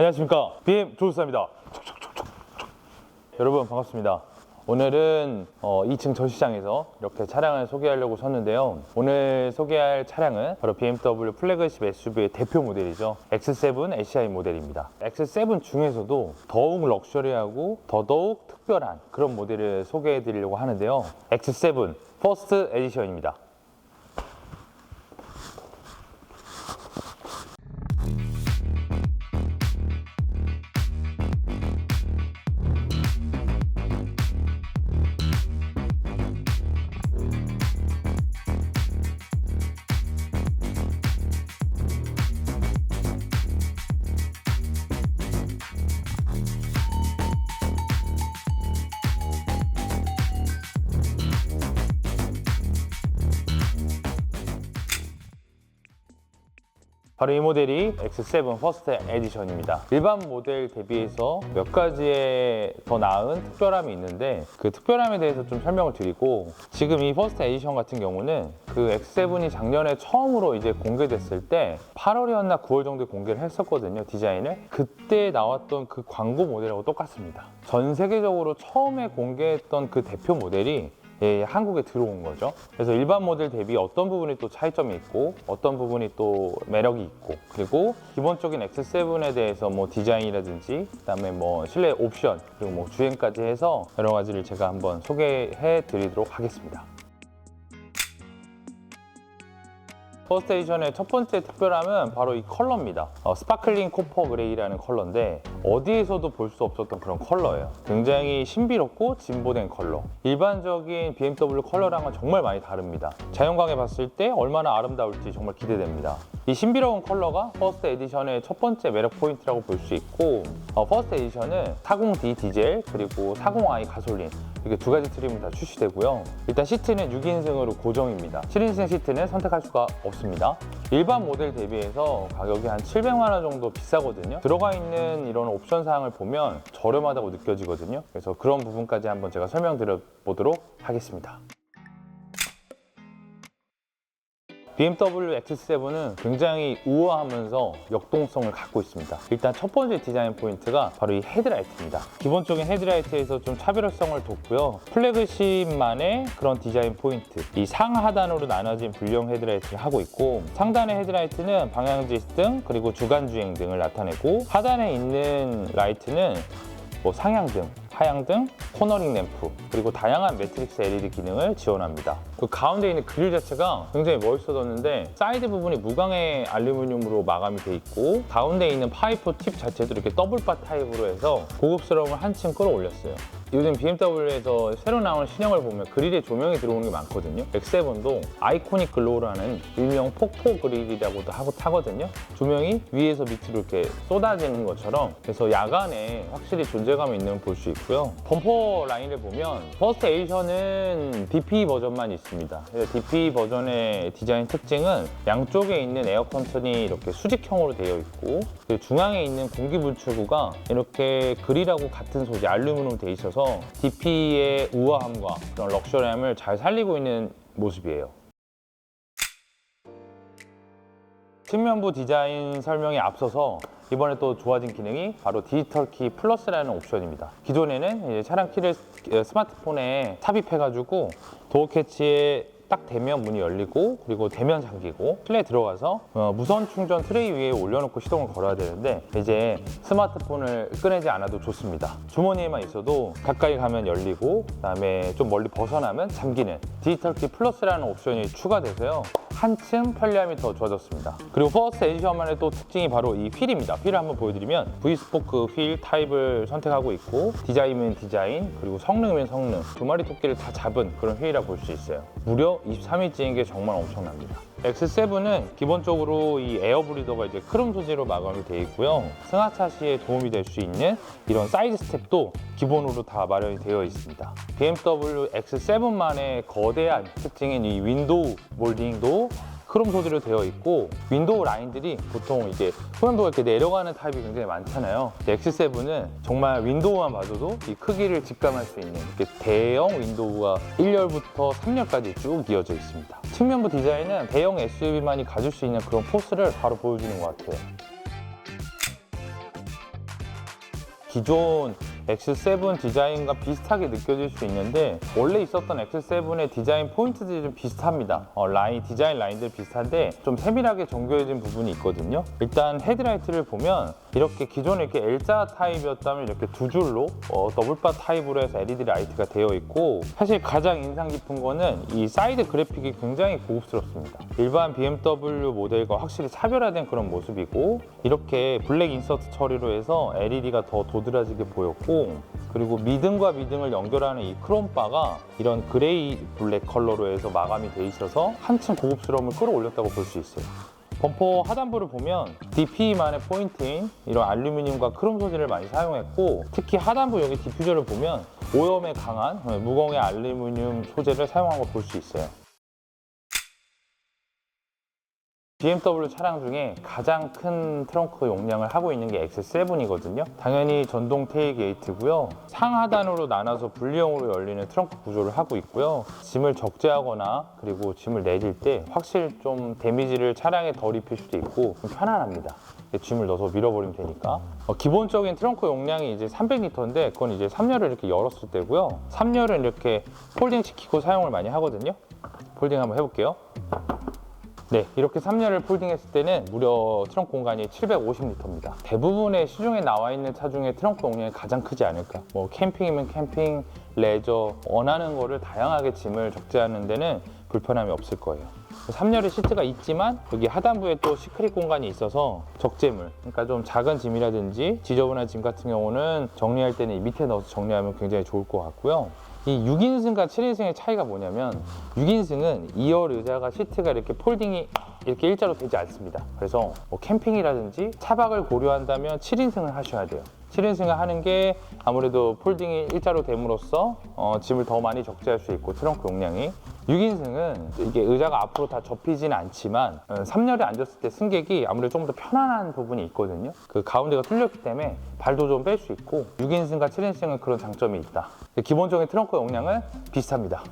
안녕하십니까. BM 조수사입니다. 여러분 반갑습니다. 오늘은 어, 2층 전시장에서 이렇게 차량을 소개하려고 섰는데요. 오늘 소개할 차량은 바로 BMW 플래그십 SUV의 대표 모델이죠. X7 SI 모델입니다. X7 중에서도 더욱 럭셔리하고 더더욱 특별한 그런 모델을 소개해 드리려고 하는데요. X7 퍼스트 에디션입니다 바로 이 모델이 X7 퍼스트 에디션입니다. 일반 모델 대비해서 몇 가지의 더 나은 특별함이 있는데 그 특별함에 대해서 좀 설명을 드리고 지금 이 퍼스트 에디션 같은 경우는 그 X7이 작년에 처음으로 이제 공개됐을 때 8월이었나 9월 정도에 공개를 했었거든요 디자인을 그때 나왔던 그 광고 모델하고 똑같습니다. 전 세계적으로 처음에 공개했던 그 대표 모델이 예, 한국에 들어온 거죠. 그래서 일반 모델 대비 어떤 부분이 또 차이점이 있고 어떤 부분이 또 매력이 있고 그리고 기본적인 X7에 대해서 뭐 디자인이라든지 그다음에 뭐 실내 옵션 그리고 뭐 주행까지 해서 여러 가지를 제가 한번 소개해 드리도록 하겠습니다. 퍼스트 에디션의 첫 번째 특별함은 바로 이 컬러입니다. 어, 스파클링 코퍼 그레이라는 컬러인데 어디에서도 볼 수 없었던 그런 컬러예요. 굉장히 신비롭고 진보된 컬러. 일반적인 BMW 컬러랑은 정말 많이 다릅니다. 자연광에 봤을 때 얼마나 아름다울지 정말 기대됩니다. 이 신비로운 컬러가 퍼스트 에디션의 첫 번째 매력 포인트라고 볼 수 있고 어, 퍼스트 에디션은 40D 디젤 그리고 40i 가솔린 이렇게 두 가지 트림이 다 출시되고요. 일단 시트는 6인승으로 고정입니다. 7인승 시트는 선택할 수가 없습니다. 일반 모델 대비해서 가격이 한 700만 원 정도 비싸거든요. 들어가 있는 이런 옵션 사항을 보면 저렴하다고 느껴지거든요. 그래서 그런 부분까지 한번 제가 설명드려 보도록 하겠습니다. BMW X7은 굉장히 우아하면서 역동성을 갖고 있습니다. 일단 첫 번째 디자인 포인트가 바로 이 헤드라이트입니다. 기본적인 헤드라이트에서 좀 차별성을 뒀고요. 플래그십만의 그런 디자인 포인트. 이 상하단으로 나눠진 불량 헤드라이트를 하고 있고 상단의 헤드라이트는 방향 지시 등 그리고 주간 주행 등을 나타내고 하단에 있는 라이트는 뭐 상향등, 하향등, 코너링 램프, 그리고 다양한 매트릭스 LED 기능을 지원합니다. 그 가운데 있는 그릴 자체가 굉장히 멋있어졌는데 사이드 부분이 무광의 알루미늄으로 마감이 돼 있고 가운데 있는 파이프 팁 자체도 이렇게 더블바 타입으로 해서 고급스러움을 한층 끌어올렸어요. 요즘 BMW에서 새로 나온 신형을 보면 그릴에 조명이 들어오는 게 많거든요. X7도 아이코닉 글로우라는 일명 폭포 그릴이라고도 하고 타거든요. 조명이 위에서 밑으로 이렇게 쏟아지는 것처럼 그래서 야간에 확실히 존재감이 있는 걸 볼 수 있고요. 범퍼 라인을 보면 퍼스트 에디션은 DP 버전만 있 습니다. 그래서 DP 버전의 디자인 특징은 양쪽에 있는 에어 컨텐이 이렇게 수직형으로 되어 있고 그리고 중앙에 있는 공기 분출구가 이렇게 그릴하고 같은 소재 알루미늄으로 되어 있어서 DP의 우아함과 그런 럭셔리함을 잘 살리고 있는 모습이에요. 측면부 디자인 설명에 앞서서 이번에 또 좋아진 기능이 바로 디지털 키 플러스라는 옵션입니다. 기존에는 차량 키를 스마트폰에 삽입해가지고 도어 캐치에 딱 대면 문이 열리고 그리고 대면 잠기고 실내 들어가서 어, 무선 충전 트레이 위에 올려놓고 시동을 걸어야 되는데 이제 스마트폰을 꺼내지 않아도 좋습니다. 주머니에만 있어도 가까이 가면 열리고 그다음에 좀 멀리 벗어나면 잠기는 디지털 키 플러스라는 옵션이 추가돼서요. 한층 편리함이 더 좋아졌습니다. 그리고 퍼스트 에디션만의 또 특징이 바로 이 휠입니다. 휠을 한번 보여드리면 V스포크 휠 타입을 선택하고 있고 디자인은 디자인 그리고 성능이면 성능 두 마리 토끼를 다 잡은 그런 휠이라 볼수 있어요. 무려 23인치인 게 정말 엄청납니다. X7은 기본적으로 이 에어 브리더가 이제 크롬 소재로 마감이 되어 있고요. 승하차 시에 도움이 될 수 있는 이런 사이드 스텝도 기본으로 다 마련이 되어 있습니다. BMW X7만의 거대한 특징인 이 윈도우 몰딩도 크롬 소재로 되어 있고 윈도우 라인들이 보통 이제 후면부가 이렇게 내려가는 타입이 굉장히 많잖아요. 근데 X7은 정말 윈도우만 봐줘도 이 크기를 직감할 수 있는 이렇게 대형 윈도우가 1열부터 3열까지 쭉 이어져 있습니다. 측면부 디자인은 대형 SUV만이 가질 수 있는 그런 포스를 바로 보여주는 것 같아요. 기존 X7 디자인과 비슷하게 느껴질 수 있는데 원래 있었던 X7의 디자인 포인트들이 좀 비슷합니다. 어, 라인 디자인 라인들 비슷한데 좀 세밀하게 정교해진 부분이 있거든요. 일단 헤드라이트를 보면 이렇게 기존에 이렇게 L자 타입이었다면 이렇게 두 줄로 어, 더블바 타입으로 해서 LED 라이트가 되어 있고 사실 가장 인상 깊은 거는 이 사이드 그래픽이 굉장히 고급스럽습니다. 일반 BMW 모델과 확실히 차별화된 그런 모습이고 이렇게 블랙 인서트 처리로 해서 LED가 더 도드라지게 보였고 그리고 미등과 미등을 연결하는 이 크롬바가 이런 그레이 블랙 컬러로 해서 마감이 돼 있어서 한층 고급스러움을 끌어올렸다고 볼 수 있어요. 범퍼 하단부를 보면 DP만의 포인트인 이런 알루미늄과 크롬 소재를 많이 사용했고 특히 하단부 여기 디퓨저를 보면 오염에 강한 무공의 알루미늄 소재를 사용한 걸 볼 수 있어요. BMW 차량 중에 가장 큰 트렁크 용량을 하고 있는 게 X7이거든요. 당연히 전동 테일 게이트고요. 상하단으로 나눠서 분리형으로 열리는 트렁크 구조를 하고 있고요. 짐을 적재하거나 그리고 짐을 내릴 때 확실히 좀 데미지를 차량에 덜 입힐 수도 있고 좀 편안합니다. 짐을 넣어서 밀어버리면 되니까. 어, 기본적인 트렁크 용량이 이제 300리터인데 그건 이제 3열을 이렇게 열었을 때고요. 3열은 이렇게 폴딩 시키고 사용을 많이 하거든요. 폴딩 한번 해볼게요. 네, 이렇게 3열을 폴딩했을 때는 무려 트렁크 공간이 750리터입니다. 대부분의 시중에 나와 있는 차 중에 트렁크 용량이 가장 크지 않을까. 뭐 캠핑이면 캠핑, 레저, 원하는 거를 다양하게 짐을 적재하는 데는 불편함이 없을 거예요. 3열의 시트가 있지만 여기 하단부에 또 시크릿 공간이 있어서 적재물, 그러니까 좀 작은 짐이라든지 지저분한 짐 같은 경우는 정리할 때는 이 밑에 넣어서 정리하면 굉장히 좋을 것 같고요. 이 6인승과 7인승의 차이가 뭐냐면 6인승은 2열 의자가 시트가 이렇게 폴딩이 이렇게 일자로 되지 않습니다. 그래서 뭐 캠핑이라든지 차박을 고려한다면 7인승을 하셔야 돼요. 7인승을 하는 게 아무래도 폴딩이 일자로 됨으로써 어, 짐을 더 많이 적재할 수 있고 트렁크 용량이 6인승은 이게 의자가 앞으로 다 접히지는 않지만 3열에 앉았을 때 승객이 아무래도 좀더 편안한 부분이 있거든요. 그 가운데가 뚫렸기 때문에 발도 좀 뺄 수 있고 6인승과 7인승은 그런 장점이 있다. 기본적인 트렁크 용량은 비슷합니다.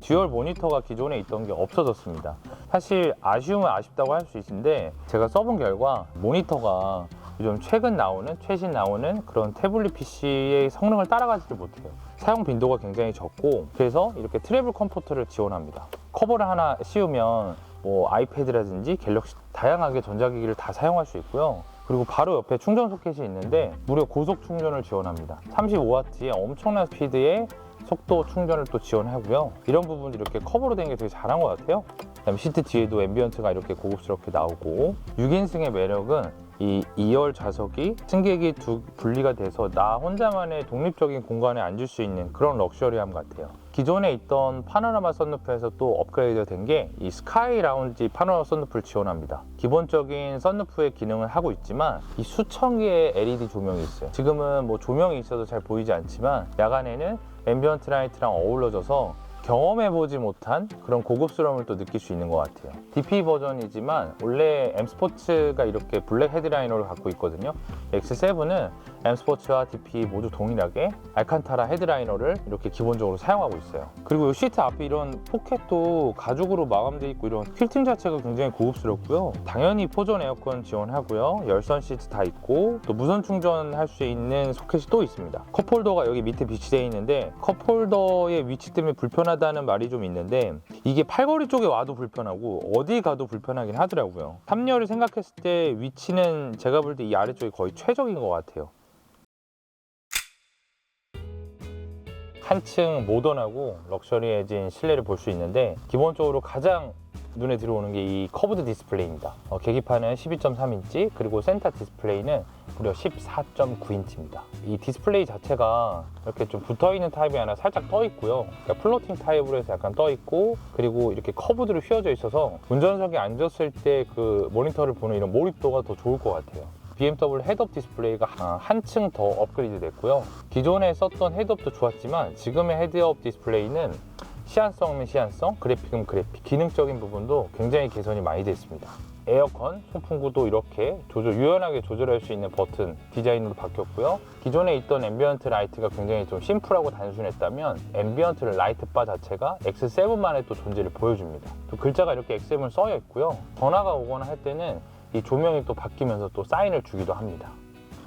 듀얼 모니터가 기존에 있던 게 없어졌습니다. 사실 아쉬움은 아쉽다고 할 수 있는데 제가 써본 결과 모니터가 요즘 최근 나오는 최신 나오는 그런 태블릿 PC의 성능을 따라가지를 못해요. 사용 빈도가 굉장히 적고 그래서 이렇게 트래블 컴포터를 지원합니다. 커버를 하나 씌우면 뭐 아이패드라든지 갤럭시 다양하게 전자기기를 다 사용할 수 있고요. 그리고 바로 옆에 충전 소켓이 있는데 무려 고속 충전을 지원합니다. 35W의 엄청난 스피드의 속도 충전을 또 지원하고요. 이런 부분이 이렇게 커버로 된 게 되게 잘한 것 같아요. 그다음에 시트 뒤에도 앰비언트가 이렇게 고급스럽게 나오고 6인승의 매력은 이 2열 좌석이 승객이 두 분리가 돼서 나 혼자만의 독립적인 공간에 앉을 수 있는 그런 럭셔리함 같아요. 기존에 있던 파노라마 썬루프에서 또 업그레이드 된 게 이 스카이 라운지 파노라마 썬루프를 지원합니다. 기본적인 썬루프의 기능을 하고 있지만 이 수천 개의 LED 조명이 있어요. 지금은 뭐 조명이 있어도 잘 보이지 않지만 야간에는 앰비언트 라이트랑 어우러져서 경험해보지 못한 그런 고급스러움을 또 느낄 수 있는 것 같아요. DP 버전이지만 원래 M 스포츠가 이렇게 블랙 헤드라이너를 갖고 있거든요. X7은 M 스포츠와 DP 모두 동일하게 알칸타라 헤드라이너를 이렇게 기본적으로 사용하고 있어요. 그리고 이 시트 앞에 이런 포켓도 가죽으로 마감되어 있고 이런 퀼팅 자체가 굉장히 고급스럽고요. 당연히 포전 에어컨 지원하고요. 열선 시트 다 있고 또 무선 충전할 수 있는 소켓이 또 있습니다. 컵홀더가 여기 밑에 비치되어 있는데 컵홀더의 위치 때문에 불편하다는 말이 좀 있는데 이게 팔걸이 쪽에 와도 불편하고 어디 가도 불편하긴 하더라고요. 3열을 생각했을 때 위치는 제가 볼 때 이 아래쪽이 거의 최적인 것 같아요. 한층 모던하고 럭셔리해진 실내를 볼 수 있는데 기본적으로 가장 눈에 들어오는 게 이 커브드 디스플레이입니다. 어, 계기판은 12.3인치 그리고 센터 디스플레이는 무려 14.9인치입니다. 이 디스플레이 자체가 이렇게 좀 붙어 있는 타입이 아니라 살짝 떠 있고요. 그러니까 플로팅 타입으로 해서 약간 떠 있고 그리고 이렇게 커브드로 휘어져 있어서 운전석에 앉았을 때 그 모니터를 보는 이런 몰입도가 더 좋을 것 같아요. BMW 헤드업 디스플레이가 아, 한층 더 업그레이드 됐고요. 기존에 썼던 헤드업도 좋았지만 지금의 헤드업 디스플레이는 시안성이면 시안성, 그래픽은 그래픽, 기능적인 부분도 굉장히 개선이 많이 됐습니다. 에어컨, 송풍구도 이렇게 조절, 유연하게 조절할 수 있는 버튼 디자인으로 바뀌었고요. 기존에 있던 앰비언트 라이트가 굉장히 좀 심플하고 단순했다면 앰비언트 라이트 바 자체가 X7만의 또 존재를 보여줍니다. 또 글자가 이렇게 X7을 써여 있고요. 전화가 오거나 할 때는 이 조명이 또 바뀌면서 또 사인을 주기도 합니다.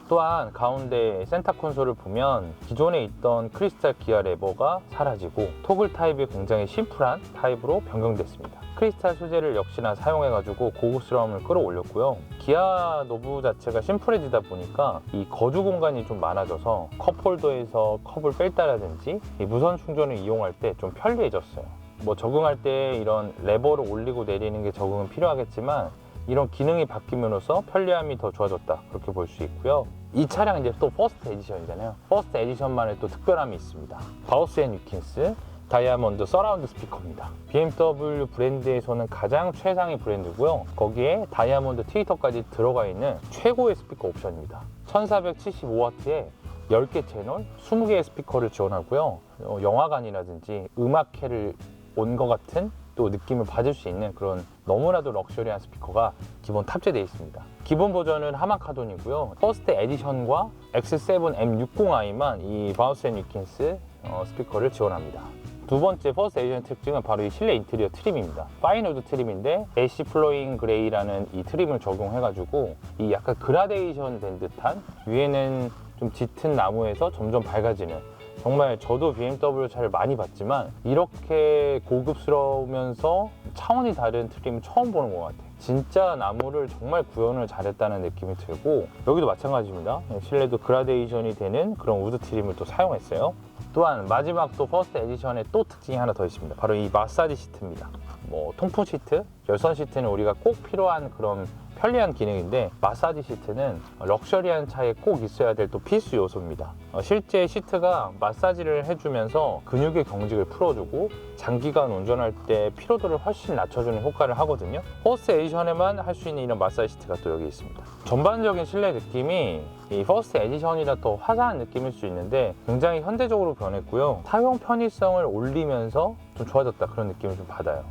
또한 가운데 센터 콘솔을 보면 기존에 있던 크리스탈 기아 레버가 사라지고 토글 타입의 굉장히 심플한 타입으로 변경됐습니다. 크리스탈 소재를 역시나 사용해가지고 고급스러움을 끌어올렸고요. 기아 노브 자체가 심플해지다 보니까 이 거주 공간이 좀 많아져서 컵홀더에서 컵을 뺄다라든지 이 무선 충전을 이용할 때 좀 편리해졌어요. 뭐 적응할 때 이런 레버를 올리고 내리는 게 적응은 필요하겠지만 이런 기능이 바뀌면서 편리함이 더 좋아졌다. 그렇게 볼 수 있고요. 이 차량 이제 또 퍼스트 에디션이잖아요. 퍼스트 에디션만의 또 특별함이 있습니다. 바우스 앤 유킨스 다이아몬드 서라운드 스피커입니다. BMW 브랜드에서는 가장 최상의 브랜드고요. 거기에 다이아몬드 트위터까지 들어가 있는 최고의 스피커 옵션입니다. 1475W에 10개 채널, 20개의 스피커를 지원하고요. 어, 영화관이라든지 음악회를 온 것 같은 또 느낌을 받을 수 있는 그런 너무나도 럭셔리한 스피커가 기본 탑재되어 있습니다. 기본 버전은 하마카돈이고요. 퍼스트 에디션과 X7M60i만 이 바우스 앤 위킨스 어, 스피커를 지원합니다. 두 번째 퍼스트 에디션 특징은 바로 이 실내 인테리어 트림입니다. 파인우드 트림인데 애쉬 플로잉 그레이라는 이 트림을 적용해가지고 이 약간 그라데이션 된 듯한 위에는 좀 짙은 나무에서 점점 밝아지는 정말 저도 BMW 차를 많이 봤지만 이렇게 고급스러우면서 차원이 다른 트림은 처음 보는 것 같아요. 진짜 나무를 정말 구현을 잘했다는 느낌이 들고 여기도 마찬가지입니다. 실내도 그라데이션이 되는 그런 우드 트림을 또 사용했어요. 또한 마지막 또 퍼스트 에디션에 또 특징이 하나 더 있습니다. 바로 이 마사지 시트입니다. 뭐 통풍 시트, 열선 시트는 우리가 꼭 필요한 그런 편리한 기능인데 마사지 시트는 럭셔리한 차에 꼭 있어야 될 또 필수 요소입니다. 어, 실제 시트가 마사지를 해주면서 근육의 경직을 풀어주고 장기간 운전할 때 피로도를 훨씬 낮춰주는 효과를 하거든요. 퍼스트 에디션에만 할 수 있는 이런 마사지 시트가 또 여기 있습니다. 전반적인 실내 느낌이 이 퍼스트 에디션이라 더 화사한 느낌일 수 있는데 굉장히 현대적으로 변했고요. 사용 편의성을 올리면서 좀 좋아졌다 그런 느낌을 좀 받아요.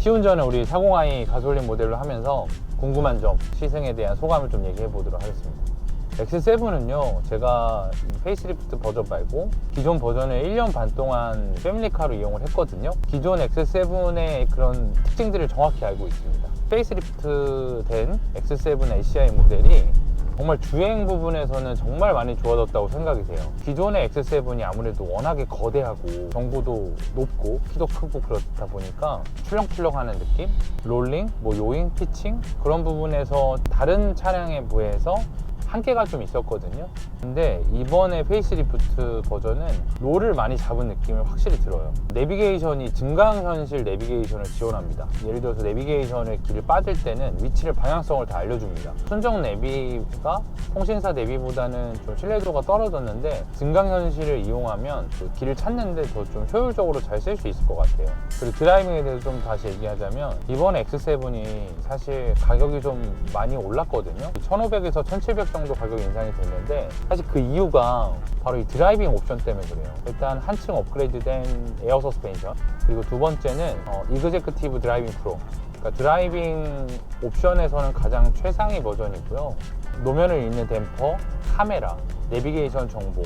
시운전을 우리 40i 가솔린 모델로 하면서 궁금한 점, 시승에 대한 소감을 좀 얘기해 보도록 하겠습니다. X7은요, 제가 페이스리프트 버전 말고 기존 버전을 1년 반 동안 패밀리카로 이용을 했거든요. 기존 X7의 그런 특징들을 정확히 알고 있습니다. 페이스리프트 된 X7 SCI 모델이 정말 주행 부분에서는 정말 많이 좋아졌다고 생각이 돼요. 기존의 X7이 아무래도 워낙에 거대하고 정보도 높고 키도 크고 그렇다 보니까 출렁출렁하는 느낌? 롤링, 뭐 요잉, 피칭 그런 부분에서 다른 차량에 비해서 한계가 좀 있었거든요. 근데 이번에 페이스리프트 버전은 롤을 많이 잡은 느낌을 확실히 들어요. 내비게이션이 증강현실 내비게이션을 지원합니다. 예를 들어서 내비게이션을 길을 빠질 때는 위치를 방향성을 다 알려줍니다. 순정 내비가 통신사 내비보다는 좀 신뢰도가 떨어졌는데 증강현실을 이용하면 그 길을 찾는데 더 좀 효율적으로 잘 쓸 수 있을 것 같아요. 그리고 드라이빙에 대해서 좀 다시 얘기하자면 이번에 X7이 사실 가격이 좀 많이 올랐거든요. 1500에서 1700 정도 가격 인상이 됐는데 사실 그 이유가 바로 이 드라이빙 옵션 때문에 그래요. 일단 한층 업그레이드된 에어 서스펜션 그리고 두 번째는 어, 이그제크티브 드라이빙 프로 그러니까 드라이빙 옵션에서는 가장 최상위 버전이고요. 노면을 잇는 댐퍼, 카메라, 내비게이션 정보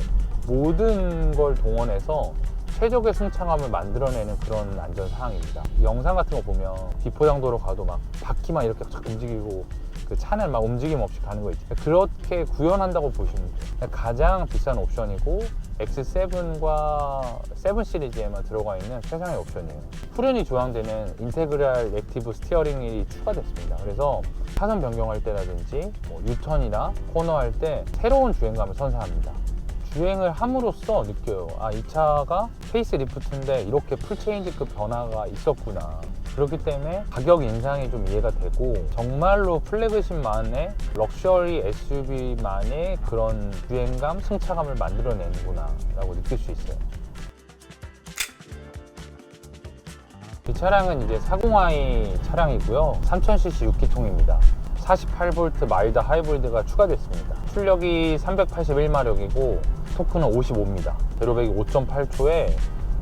모든 걸 동원해서 최적의 승차감을 만들어내는 그런 안전 사항입니다. 영상 같은 거 보면 비포장도로 가도 막 바퀴만 이렇게 착 움직이고 그 차는 막 움직임 없이 가는 거 있죠. 그렇게 구현한다고 보시면 돼요. 가장 비싼 옵션이고 X7과 7 시리즈에만 들어가 있는 최상의 옵션이에요. 후륜이 조향되는 인테그랄 액티브 스티어링이 추가됐습니다. 그래서 차선 변경할 때라든지 뭐 유턴이나 코너 할 때 새로운 주행감을 선사합니다. 주행을 함으로써 느껴요. 아, 이 차가 페이스 리프트인데 이렇게 풀체인지급 변화가 있었구나. 그렇기 때문에 가격 인상이 좀 이해가 되고 정말로 플래그십만의 럭셔리 SUV만의 그런 주행감, 승차감을 만들어내는구나 라고 느낄 수 있어요. 이 차량은 이제 40i 차량이고요. 3000cc 6기통입니다. 48V 마일드 하이브리드가 추가됐습니다. 출력이 381마력이고 토크는 55입니다. 제로백이 5.8초에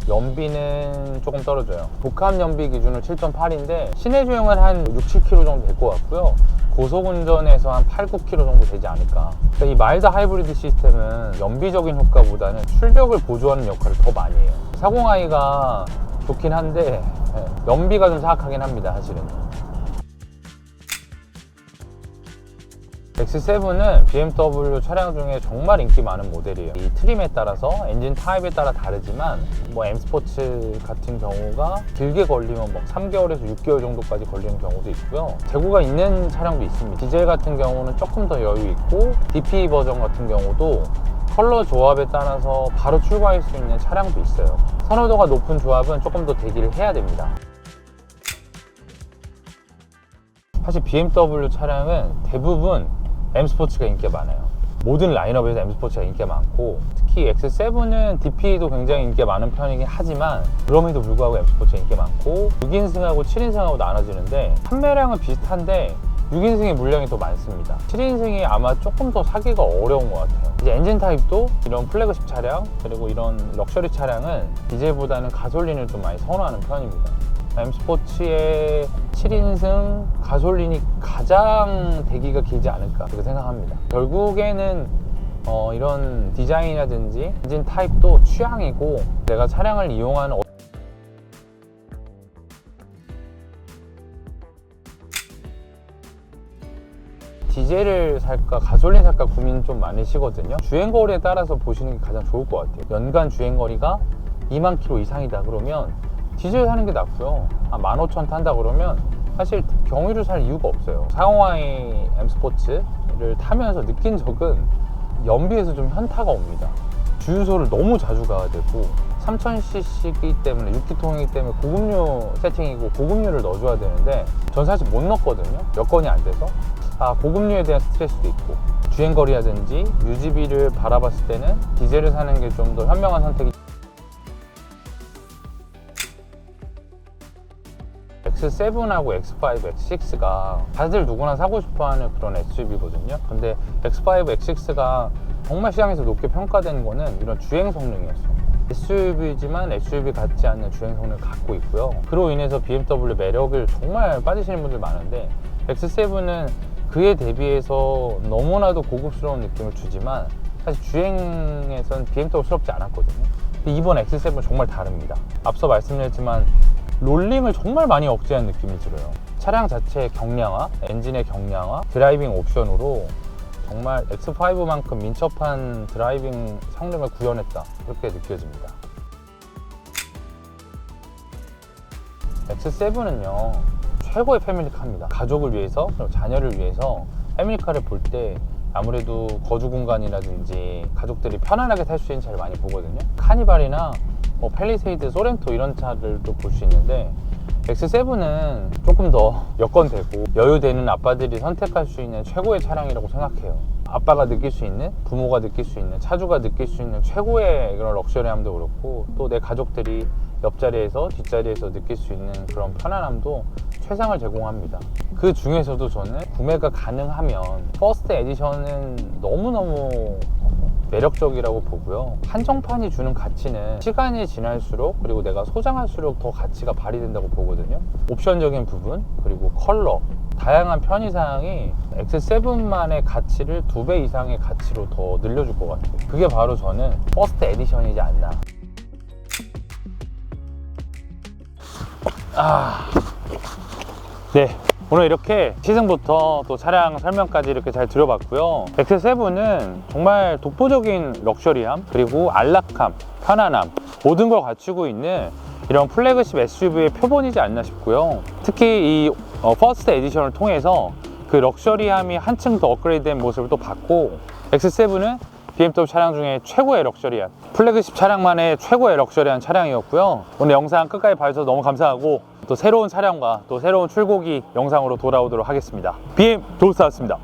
연비는 조금 떨어져요. 복합 연비 기준으로 7.8인데 시내 주행은 한 6, 7km 정도 될 것 같고요. 고속 운전에서 한 8, 9km 정도 되지 않을까. 그러니까 이 마일드 하이브리드 시스템은 연비적인 효과보다는 출력을 보조하는 역할을 더 많이 해요. 40i가 좋긴 한데 예, 연비가 좀 사악하긴 합니다 사실은 X7은 BMW 차량 중에 정말 인기 많은 모델이에요. 이 트림에 따라서 엔진 타입에 따라 다르지만 뭐 M 스포츠 같은 경우가 길게 걸리면 뭐 3개월에서 6개월 정도까지 걸리는 경우도 있고요. 재고가 있는 차량도 있습니다. 디젤 같은 경우는 조금 더 여유 있고 DP 버전 같은 경우도 컬러 조합에 따라서 바로 출고할 수 있는 차량도 있어요. 선호도가 높은 조합은 조금 더 대기를 해야 됩니다. 사실 BMW 차량은 대부분 M 스포츠가 인기가 많아요. 모든 라인업에서 M 스포츠가 인기가 많고 특히 X7은 DP도 굉장히 인기가 많은 편이긴 하지만 그럼에도 불구하고 M 스포츠가 인기가 많고 6인승하고 7인승하고 나눠지는데 판매량은 비슷한데 6인승의 물량이 더 많습니다. 7인승이 아마 조금 더 사기가 어려운 것 같아요. 이제 엔진 타입도 이런 플래그십 차량 그리고 이런 럭셔리 차량은 디젤보다는 가솔린을 좀 많이 선호하는 편입니다. M 스포츠의 7인승 가솔린이 가장 대기가 길지 않을까 그렇게 생각합니다. 결국에는 어, 이런 디자인이라든지 엔진 타입도 취향이고 내가 차량을 이용하는 어- 디젤을 살까 가솔린 살까 고민 좀 많으시거든요 주행거리에 따라서 보시는 게 가장 좋을 것 같아요 연간 주행거리가 2만 킬로 이상이다 그러면 디젤 사는 게 낫고요. 한 15,000 탄다 그러면 사실 경유를 살 이유가 없어요. 405i M 스포츠를 타면서 느낀 적은 연비에서 좀 현타가 옵니다. 주유소를 너무 자주 가야 되고 3000cc이기 때문에 6기통이기 때문에 고급류 세팅이고 고급류를 넣어줘야 되는데 전 사실 못 넣거든요. 여건이 안 돼서. 아 고급류에 대한 스트레스도 있고 주행거리라든지 유지비를 바라봤을 때는 디젤을 사는 게 좀 더 현명한 선택이 X7하고 X5, X6가 다들 누구나 사고 싶어하는 그런 SUV거든요. 근데 X5, X6가 정말 시장에서 높게 평가되는 거는 이런 주행 성능이었어. SUV지만 SUV 같지 않는 주행 성능을 갖고 있고요. 그로 인해서 BMW 매력을 정말 빠지시는 분들 많은데 X7은 그에 대비해서 너무나도 고급스러운 느낌을 주지만 사실 주행에선 BMW스럽지 않았거든요. 이번 X7은 정말 다릅니다. 앞서 말씀드렸지만 롤링을 정말 많이 억제한 느낌이 들어요. 차량 자체의 경량화, 엔진의 경량화, 드라이빙 옵션으로 정말 X5만큼 민첩한 드라이빙 성능을 구현했다. 그렇게 느껴집니다. X7은요, 최고의 패밀리카입니다. 가족을 위해서, 자녀를 위해서 패밀리카를 볼 때 아무래도 거주 공간이라든지 가족들이 편안하게 탈 수 있는 차를 많이 보거든요. 카니발이나 뭐 팰리세이드, 소렌토 이런 차들도 볼 수 있는데 X7은 조금 더 여건되고 여유되는 아빠들이 선택할 수 있는 최고의 차량이라고 생각해요. 아빠가 느낄 수 있는, 부모가 느낄 수 있는, 차주가 느낄 수 있는 최고의 그런 럭셔리함도 그렇고 또 내 가족들이 옆자리에서 뒷자리에서 느낄 수 있는 그런 편안함도 최상을 제공합니다. 그 중에서도 저는 구매가 가능하면 퍼스트 에디션은 너무너무 매력적이라고 보고요. 한정판이 주는 가치는 시간이 지날수록 그리고 내가 소장할수록 더 가치가 발휘된다고 보거든요. 옵션적인 부분 그리고 컬러 다양한 편의사항이 X7만의 가치를 두 배 이상의 가치로 더 늘려줄 것 같아요. 그게 바로 저는 퍼스트 에디션이지 않나. 아, 네. 오늘 이렇게 시승부터 또 차량 설명까지 이렇게 잘 들어봤고요. X7은 정말 독보적인 럭셔리함, 그리고 안락함, 편안함, 모든 걸 갖추고 있는 이런 플래그십 SUV의 표본이지 않나 싶고요. 특히 이 어, 퍼스트 에디션을 통해서 그 럭셔리함이 한층 더 업그레이드된 모습을 또 봤고 X7은 BMW 차량 중에 최고의 럭셔리한 플래그십 차량만의 최고의 럭셔리한 차량이었고요. 오늘 영상 끝까지 봐주셔서 너무 감사하고 또 새로운 차량과 또 새로운 출고기 영상으로 돌아오도록 하겠습니다. BM 도스타였습니다.